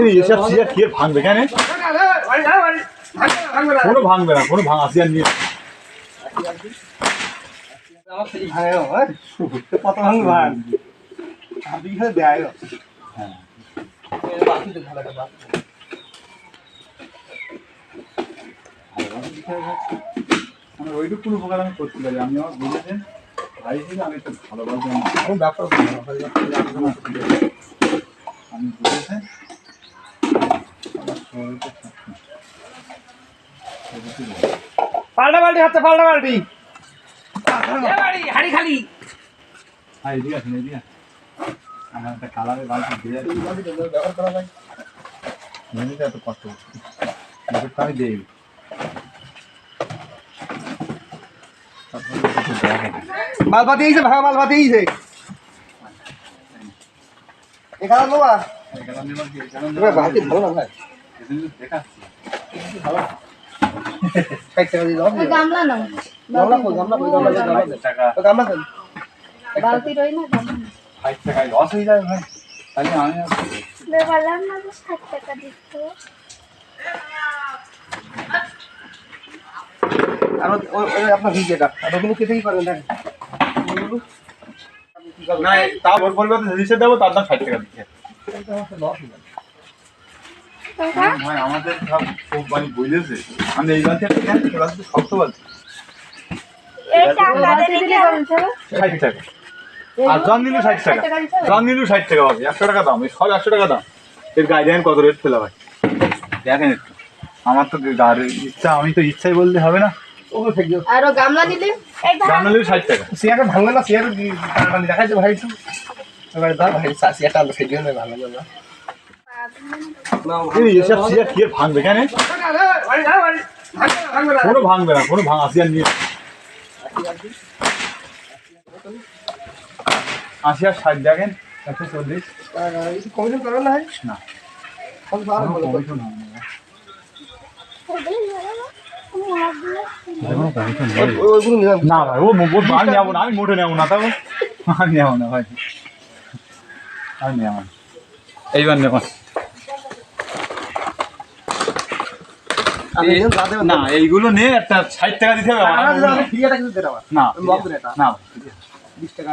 এই এসব চেয়ার ভাঙবে কেন? কোনো ভাঙবে না কোনো ভাঙা চেয়ার নিয়ে। মানে ওইটুকু কোনো উপকার আমি করতে পারি আমি আমার বুঝেছেন ভাই হিসেবে আমি একটু ভালোবাসি খুব ব্যাপার আমি বুঝেছেন পাল্টা পাল্টি হাতে পাল্টা পাল্টি। হাড়ি খালি। হ্যাঁ এদিকে আসুন এদিকে আমার একটা কালারের বালতি দিয়ে ব্যবহার করা যায় এত কষ্ট করছি আমি দেই। মালপাতি এইছে ভাঙা মালপাতি এইছে এখানে নেবার ভাতি ভালো না ভাই গামলা নাও। গামলা কই গামলা কই গামলা গামলা কই? ষাট টাকা। ওই গামলা বালতি রই না গামলা নাও। ষাট লস হয়ে যাবে ভাই। তাহলে আমি আর বললাম না যে ষাট টাকা দিতে আর ওই- আপনার ভিজেটা আর ওগুলো কেটেই পারবেন দেখেন। না তাও ওর পরিবর্তে জিনিসের দেবো তার দাম ষাট টাকা দিচ্ছে। ভাই আমাদের সব খুব মানে বুঝেছে। আমি এই এই শক্ত বলছো ষাট টাকা। আর জন নিলে ষাট টাকা। জন ষাট টাকা পাবে একশো টাকা দাম এই সব একশো টাকা দাম। এর গাইডলাইন কত রেট ফেলা ভাই? দেখেন একটু। আমার তো গাড়ির ইচ্ছা আমি তো ইচ্ছাই বললে হবে না। আর গামলা নিলে দাম নিলেও ষাট টাকা। চেয়ারটা ভাঙবে না? চেয়ার টানাটানি দেখাচ্ছে ভাই একটু এবারে দাও ভাই চেয়ারটা আমরা সেই জন্য ভালো যাবে এই এসব চেয়ার কি ভাঙবে কেন কোনো ভাঙবে না কোনো ভাঙা চেয়ার নিয়ে। আশি আর ষাট দেখেন একশো চল্লিশ। কমিশন করবেন না। না commission হবে না। না ভাই ও আমি নেব না আমি মোটে নেব না তাও আমি নেব না ভাই। আমি নেব না। এইবার নেব। না। এইগুলো নে একটা ষাট টাকা দিতে হবে না টাকা